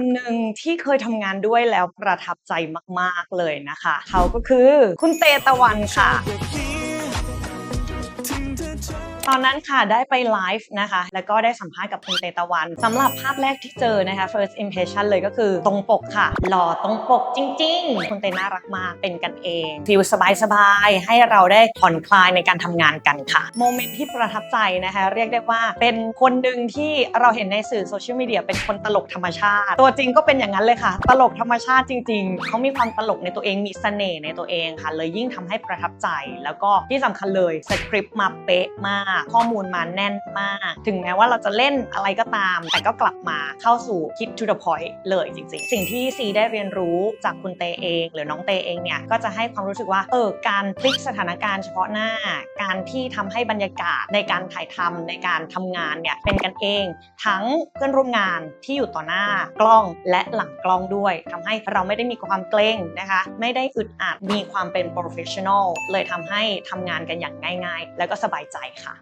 คนหนึ่งที่เคยทำงานด้วยแล้วประทับใจมาก ๆ เลยนะคะ เขาก็คือคุณเตตะวันค่ะ ตอนนั้นค่ะได้ไปไลฟ์นะคะ แล้วก็ได้สัมภาษณ์กับคุณเตตะวันสำหรับภาพแรกที่เจอนะคะ first impression เลยก็คือตรงปกค่ะ หล่อตรงปกจริง ๆ คุณเตน่ารักมากเป็นกันเองฟิลสบายๆ ให้เราได้ผ่อนคลายในการทำงานกันค่ะ โมเมนต์ที่ประทับใจนะคะ เรียกได้ว่าเป็นคนหนึ่งที่เราเห็นในสื่อโซเชียลมีเดียเป็นคนตลกธรรมชาติ ตัวจริงก็เป็นอย่างนั้นเลยค่ะ ตลกธรรมชาติจริง ๆ เขามีความตลกในตัวเองมีเสน่ห์ในตัวเองค่ะ เลยยิ่งทำให้ประทับใจ แล้วก็ที่สำคัญเลยสคริปต์มาเป๊ะมาก ข้อมูลมาแน่นมาก ถึงแม้ว่าเราจะเล่นอะไรก็ตาม แต่ก็กลับมาเข้าสู่ hit to the point เลยจริงๆ สิ่งที่ซีได้เรียนรู้จากคุณเตเอง หรือน้องเตเองเนี่ยก็จะให้ความรู้สึกว่าเออการพลิกสถานการณ์เฉพาะหน้า การที่ทำให้บรรยากาศในการถ่ายทำในการทำงานเนี่ยเป็นกันเอง ทั้งเพื่อนร่วมงานที่อยู่ต่อหน้ากล้องและหลังกล้องด้วยทำให้เราไม่ได้มีความเกรงนะคะไม่ได้อึดอัดมีความเป็น professional เลยทำให้ทำงานกันอย่างง่าย ๆ แล้วก็สบายบายใจค่ะ